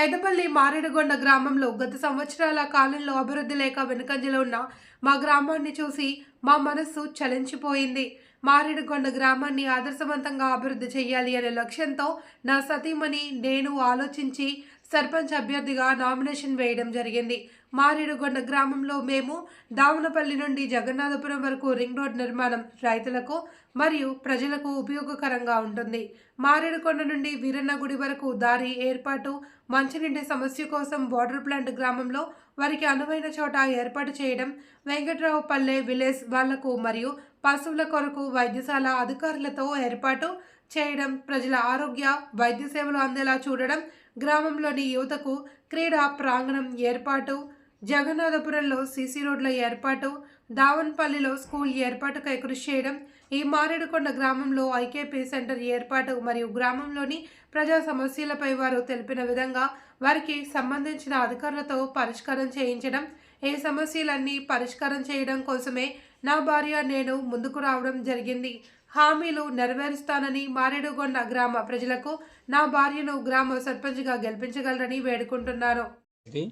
పెద్దపల్లి మారేడుగొండ గ్రామంలో గత సంవత్సరాల కాలంలో అభివృద్ధి లేక వెనుకంజలో ఉన్న మా గ్రామాన్ని చూసి మా మనస్సు చలించిపోయింది. మారేడుగొండ గ్రామాన్ని ఆదర్శవంతంగా అభివృద్ధి చేయాలి అనే లక్ష్యంతో నా సతీమణి నేను ఆలోచించి సర్పంచ్ అభ్యర్థిగా నామినేషన్ వేయడం జరిగింది. మారేడుగొండ గ్రామంలో మేము దావనపల్లి నుండి జగన్నాథపురం వరకు రింగ్ రోడ్ నిర్మాణం రైతులకు మరియు ప్రజలకు ఉపయోగకరంగా ఉంటుంది. మారేడుకొండ నుండి వీరన్నగుడి వరకు దారి ఏర్పాటు మంచినీటి సమస్య కోసం వాటర్ ప్లాంట్ గ్రామంలో వారికి అనువైన చోట ఏర్పాటు చేయడం వెంకట్రావు పల్లె విలేజ్ వాళ్ళకు మరియు పశువుల కొరకు వైద్యశాల అధికారులతో ఏర్పాటు చేయడం ప్రజల ఆరోగ్య వైద్య సేవలు అందేలా చూడడం గ్రామంలోని యువతకు క్రీడా ప్రాంగణం ఏర్పాటు జగన్నాథపురంలో సీసీ రోడ్ల ఏర్పాటు దావన్పల్లిలో స్కూల్ ఏర్పాటుకై కృషి చేయడం ఈ మారేడుకొండ గ్రామంలో ఐకేపీ సెంటర్ ఏర్పాటు మరియు గ్రామంలోని ప్రజా సమస్యలపై వారు తెలిపిన విధంగా వారికి సంబంధించిన అధికారులతో పరిష్కారం చేయించడం ఏ సమస్యలన్నీ పరిష్కారం చేయడం కోసమే నా భార్య నేను ముందుకు రావడం జరిగింది. హామీలు నెరవేరుస్తానని మారేడుగొండ గ్రామ ప్రజలకు నా భార్యను గ్రామ సర్పంచ్గా గెలిపించగలరని వేడుకుంటున్నాను ఇది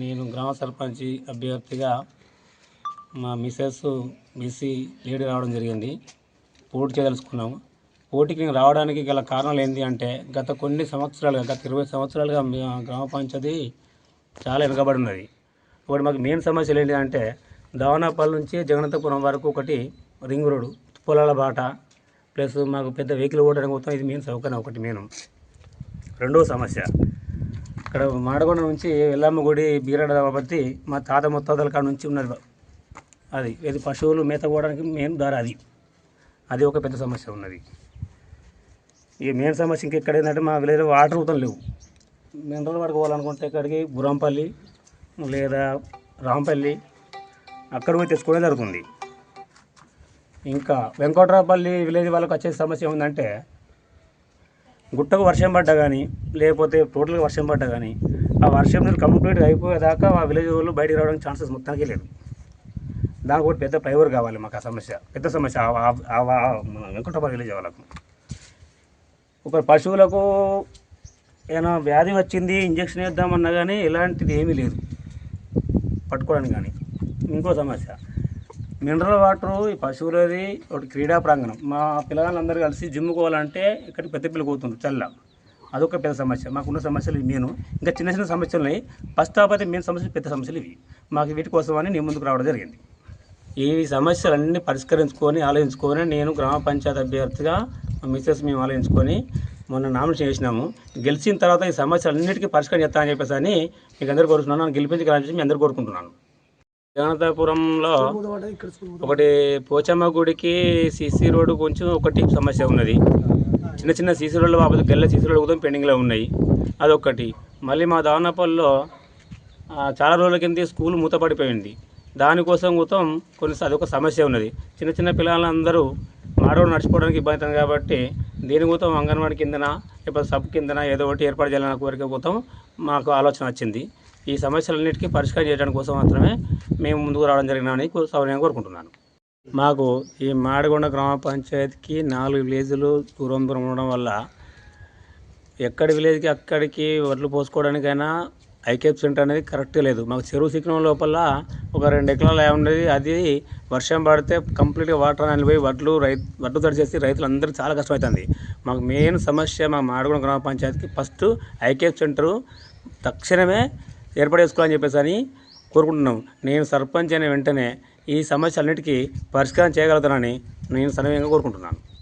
నేను గ్రామ సర్పంచ్ అభ్యర్థిగా మా మిసెస్ మిస్సీ లేడీ రావడం జరిగింది. పోటీ చేయదలుచుకున్నాము. పోటీకి నేను రావడానికి గల కారణాలు ఏంటి అంటే గత కొన్ని సంవత్సరాలుగా గత ఇరవై సంవత్సరాలుగా గ్రామ పంచాయతీ చాలా వెనుకబడి ఉన్నది. ఇప్పుడు మాకు మెయిన్ సమస్యలు ఏంటి అంటే దావనాపల్లి నుంచి జగనంతపురం వరకు ఒకటి రింగ్ రోడ్డు. పొలాల బాట ప్లస్ మాకు పెద్ద వెహికల్ ఓడడానికి మొత్తం ఇది మెయిన్ సౌకర్యం ఒకటి మెయిన్. రెండవ సమస్య. ఇక్కడ మాడగొండ నుంచి ఎల్లమ్మ గుడి బీరడ కాబట్టి మా తాత ముత్తాతల కాడ నుంచి ఉన్నది. అది ఇది పశువులు మేత పోవడానికి మెయిన్ దారి అది. అది ఒక పెద్ద సమస్య ఉన్నది. ఈ మెయిన్ సమస్య ఇంకెక్కడ ఏంటంటే మా విలేజ్ వాటర్ అవుతాం లేవు. మినరల్ వాటర్ పోవాలనుకుంటే ఇక్కడికి బురంపల్లి లేదా రాంపల్లి అక్కడ పోయి తెచ్చుకోవడం జరుగుతుంది. ఇంకా వెంకట్రాపల్లి విలేజ్ వాళ్ళకి వచ్చే సమస్య ఏంటంటే గుట్టకు వర్షం పడ్డా కానీ లేకపోతే టోటల్గా వర్షం పడ్డా కానీ ఆ వర్షం నీరు కంప్లీట్గా అయిపోయేదాకా ఆ విలేజ్ వాళ్ళు బయటికి రావడానికి ఛాన్సెస్ మొత్తానికి లేదు. దానికి ఒకటి పెద్ద ప్రైవర్ కావాలి మాకు ఆ సమస్య. పెద్ద సమస్య ఆ- వెంకటపల్లి విలేజ్ వాళ్ళకు. ఒక పశువులకు ఏమైనా వ్యాధి వచ్చింది ఇంజక్షన్ వేద్దామన్నా కానీ ఇలాంటిది ఏమీ లేదు. పట్టుకోవడానికి కానీ ఇంకో సమస్య. మినరల్ వాటర్ ఈ పశువులది ఒకటి క్రీడా ప్రాంగణం. మా పిల్లగాళ్ళందరూ కలిసి జిమ్ పోవాలంటే ఇక్కడికి పెద్ద పిల్లలు పోతుండ్రు చల్ల. అదొక పెద్ద సమస్య. మాకున్న సమస్యలు నేను ఇంకా చిన్న చిన్న సమస్యలు ఉన్నాయి ఫస్ట్ ఆఫ్ అయితే మెయిన్ సమస్యలు పెద్ద సమస్యలు ఇవి. మాకు వీటి కోసమని నేను ముందుకు రావడం జరిగింది. ఈ సమస్యలన్నీ పరిష్కరించుకొని ఆలోచించుకొని నేను గ్రామ పంచాయతీ అభ్యర్థిగా మా మేము ఆలోచించుకొని మొన్న నామినేషన్ చేసినాము. గెలిచిన తర్వాత ఈ సమస్యలన్నిటికీ పరిష్కారం చేస్తానని చెప్పేసి అని మీకు అందరూ కోరుతున్నాను నన్ను గెలిపించగలని మీ అందరూ కోరుకుంటున్నాను. జగన్నాథపురంలో ఒకటి పోచమ్మ గుడికి సీసీ రోడ్డు కొంచెం ఒకటి సమస్య ఉన్నది. చిన్న చిన్న సీసీ రోడ్లు బాబు గెల్ల సీసీ రోడ్లు కూడా పెండింగ్లో ఉన్నాయి. అదొకటి మళ్ళీ మా దావనపల్లిలో చాలా రోజుల కింద స్కూల్ మూతపడిపోయింది దానికోసం మొత్తం కొన్ని అదొక సమస్య ఉన్నది. చిన్న చిన్న పిల్లలందరూ మాడోడు నడిచిపోవడానికి ఇబ్బంది అవుతుంది కాబట్టి దీని మొత్తం అంగన్వాడీ కిందన లేకపోతే సబ్ కిందన ఏదో ఒకటి ఏర్పాటు చేయాలన్న కోరిక మొత్తం మాకు ఆలోచన వచ్చింది. ఈ సమస్యలన్నిటికీ పరిష్కారం చేయడానికి కోసం మాత్రమే మేము ముందుకు రావడం జరిగినామని కో- కోరుకుంటున్నాను. మాకు ఈ మాడగొండ గ్రామ పంచాయతీకి నాలుగు విలేజ్లు దూరం దూరం ఉండడం వల్ల ఎక్కడి విలేజ్కి అక్కడికి వడ్లు పోసుకోవడానికైనా ఐకేప్ సెంటర్ అనేది కరెక్ట్ లేదు. మాకు చెరువు శిఖరం లోపల ఒక రెండు ఎకరాలు ఉండేది. అది వర్షం పడితే కంప్లీట్గా వాటర్ అని పోయి వడ్లు రైతు వడ్లు తడిచేసి రైతులందరికీ చాలా కష్టమవుతుంది. మాకు మెయిన్ సమస్య మా మాడగొండ గ్రామ పంచాయతీకి ఫస్ట్ ఐకేప్ సెంటరు తక్షణమే ఏర్పాటు చేసుకోవాలని చెప్పేసి అని కోరుకుంటున్నాం. నేను సర్పంచ్ అయిన వెంటనే ఈ సమస్యలన్నిటికీ పరిష్కారం చేయగలుగుతానని నేను సనవేయంగా కోరుకుంటున్నాను.